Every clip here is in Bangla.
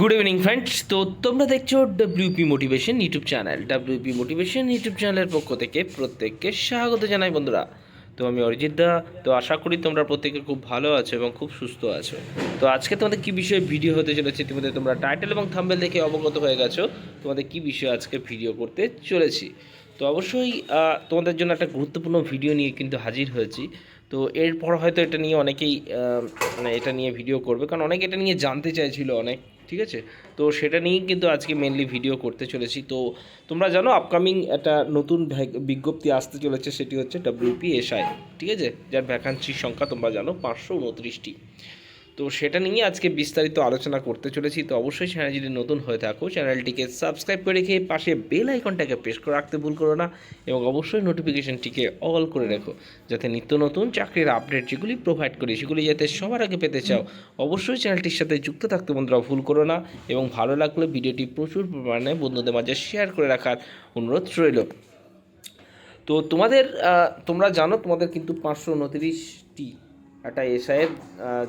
গুড ইভিনিং ফ্রেন্ডস তো তোমরা দেখছ WP motivation YouTube channel WP motivation YouTube চ্যানেলের পক্ষ থেকে প্রত্যেককে স্বাগত জানাই, বন্ধুরা। তো আমি অরিজিৎ দা। তো আশা করি তোমরা প্রত্যেকে খুব ভালো আছো এবং খুব সুস্থ আছো। তো আজকে তোমাদের কী বিষয়ে ভিডিও হতে চলেছে, তোমাদের তোমরা টাইটেল এবং থাম্বেল দেখে অবগত হয়ে গেছো, তোমাদের কী বিষয়ে আজকে ভিডিও করতে চলেছি। তো অবশ্যই তোমাদের জন্য একটা গুরুত্বপূর্ণ ভিডিও নিয়ে কিন্তু হাজির হয়েছি। তো এরপর হয়তো এটা নিয়ে অনেকেই মানে এটা নিয়ে ভিডিও করবে। কারণ অনেকে এটা নিয়ে জানতে চাইছিল, অনেক ঠিক আছে? তো সেটা নিয়েই কিন্তু আজকে মেনলি ভিডিও করতে চলেছি। তো তোমরা জানো আপকামিং একটা নতুন বিজ্ঞপ্তি আসতে চলেছে, সেটি হচ্ছে ডাব্লিউপিএসআই ঠিক আছে? যার ভ্যাকান্সির সংখ্যা তোমরা জানো, পাঁচশো উনত্রিশটি। তো সেটা নিয়ে আজকে বিস্তারিত আলোচনা করতে চলেছি। তো অবশ্যই চ্যানেল যদি নতুন হয়ে থাকো, চ্যানেলটিকে সাবস্ক্রাইব করে রেখে পাশে বেল আইকনটাকে প্রেস করে রাখতে ভুল করো না এবং অবশ্যই নোটিফিকেশনটিকে অল করে রাখো, যাতে নিত্য নতুন চাকরির আপডেট যেগুলি প্রোভাইড করি, সেগুলি যাতে সবার আগে পেতে চাও। অবশ্যই চ্যানেলটির সাথে যুক্ত থাকতে বন্ধুরা ভুল করো না এবং ভালো লাগলে ভিডিওটি প্রচুর পরিমাণে বন্ধুদের মাঝে শেয়ার করে রাখার অনুরোধ রইল। তো তোমাদের তোমরা জানো তোমাদের কিন্তু পাঁচশো উনত্রিশটি একটা এসআইয়ের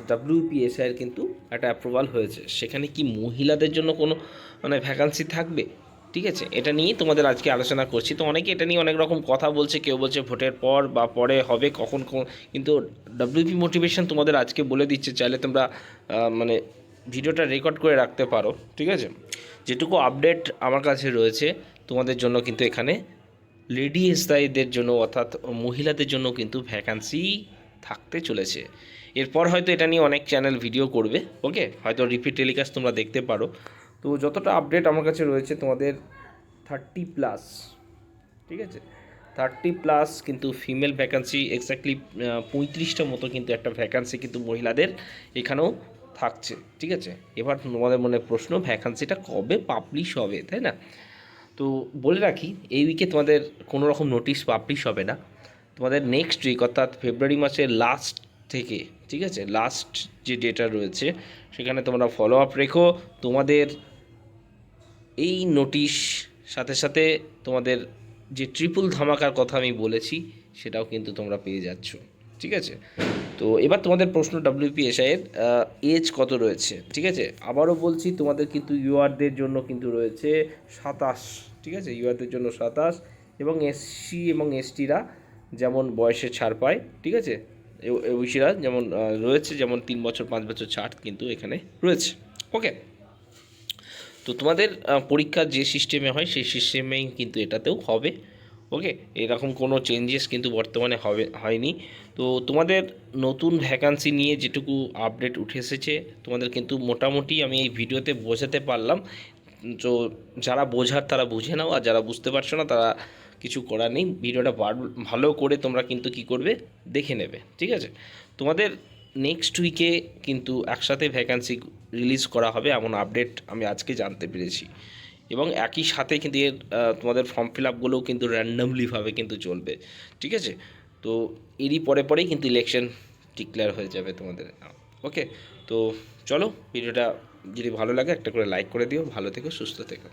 ডাব্লিউপি এসআইয়ের কিন্তু একটা অ্যাপ্রুভাল হয়েছে। সেখানে কি মহিলাদের জন্য কোনো মানে ভ্যাকান্সি থাকবে? ঠিক আছে, এটা নিয়েই তোমাদের আজকে আলোচনা করছি। তো অনেকে এটা নিয়ে অনেক রকম কথা বলছে, কেউ বলছে ভোটের পর বা পরে হবে, কখন কোন- কিন্তু ডাব্লিউপি মোটিভেশন তোমাদের আজকে বলে দিচ্ছে, চাইলে তোমরা মানে ভিডিওটা রেকর্ড করে রাখতে পারো, ঠিক আছে? যেটুকু আপডেট আমার কাছে রয়েছে, তোমাদের জন্য কিন্তু এখানে লেডি এসআইদের জন্য অর্থাৎ মহিলাদের জন্য কিন্তু ভ্যাকান্সি থাকতে চলেছে। এরপর হয়তো এটা নিয়ে অনেক চ্যানেল ভিডিও করবে ওকে হয়তো রিপিট টেলিকাস্ট তোমরা দেখতে পারো। তো যতটা আপডেট আমার কাছে রয়েছে তোমাদের থার্টি প্লাস ঠিক আছে? থার্টি প্লাস কিন্তু ফিমেল ভ্যাকান্সি এক্স্যাক্টলি পঁয়ত্রিশটা মতো কিন্তু একটা ভ্যাকান্সি কিন্তু মহিলাদের এখানেও থাকছে, ঠিক আছে? এবার তোমাদের মনে প্রশ্ন ভ্যাকান্সিটা কবে পাবলিশ হবে, তাই না? তো বলে রাখি, এই উইকে তোমাদের কোনো রকম নোটিশ পাবলিশ হবে না। তোমাদের নেক্সট উইক অর্থাৎ ফেব্রুয়ারি মাসের লাস্ট থেকে, ঠিক আছে? লাস্ট যে ডেটা রয়েছে, সেখানে তোমরা ফলো আপ রেখো। তোমাদের এই নোটিশ সাথে সাথে তোমাদের যে ট্রিপল ধামাকার কথা আমি বলেছি, সেটাও কিন্তু তোমরা পেয়ে যাচ্ছ, ঠিক আছে? তো এবার তোমাদের প্রশ্ন ডাব্লিউপিএসআই এর এজ কত রয়েছে, ঠিক আছে? আবারও বলছি, তোমাদের কিন্তু ইউআরদের জন্য কিন্তু রয়েছে সাতাশ, ঠিক আছে? ইউআরদের জন্য সাতাশ, এবং এসসি এবং এসটিরা যেমন বয়সে ছাড় পায়, ঠিক আছে? ওবিসিরা যেমন রয়েছে, যেমন তিন বছর, পাঁচ বছর ছাড় কিন্তু এখানে রয়েছে। ওকে তো তোমাদের পরীক্ষা যে সিস্টেমে হয়, সেই সিস্টেমেই কিন্তু এটাতেও হবে। ওকে এরকম কোনো চেঞ্জেস কিন্তু বর্তমানে হবে, হয়নি। তো তোমাদের নতুন ভ্যাকান্সি নিয়ে যেটুকু আপডেট উঠে এসেছে, তোমাদের কিন্তু মোটামুটি আমি এই ভিডিওতে বোঝাতে পারলাম। তো যারা বোঝার তারা বুঝে নাও, আর যারা বুঝতে পারছ না, তারা কিছু করার নেই। ভিডিওটা ভালো করে তোমরা কিন্তু কি করবে? দেখে নেবে, ঠিক আছে? তোমাদের নেক্সট উইকে কিন্তু একসাথে ভ্যাকান্সি রিলিজ করা হবে এমন আপডেট আমি আজকে জানতে পেরেছি। এবং একই সাথে কিন্তু এর তোমাদের ফর্ম ফিল আপগুলোও কিন্তু র্যান্ডামলিভাবে কিন্তু চলবে, ঠিক আছে? তো এরই পরে পরেই কিন্তু ইলেকশন ডিক্লেয়ার হয়ে যাবে তোমাদের। ওকে তো চলো, ভিডিওটা যদি ভালো লাগে একটা করে লাইক করে দিও। ভালো থেকো, সুস্থ থেকো।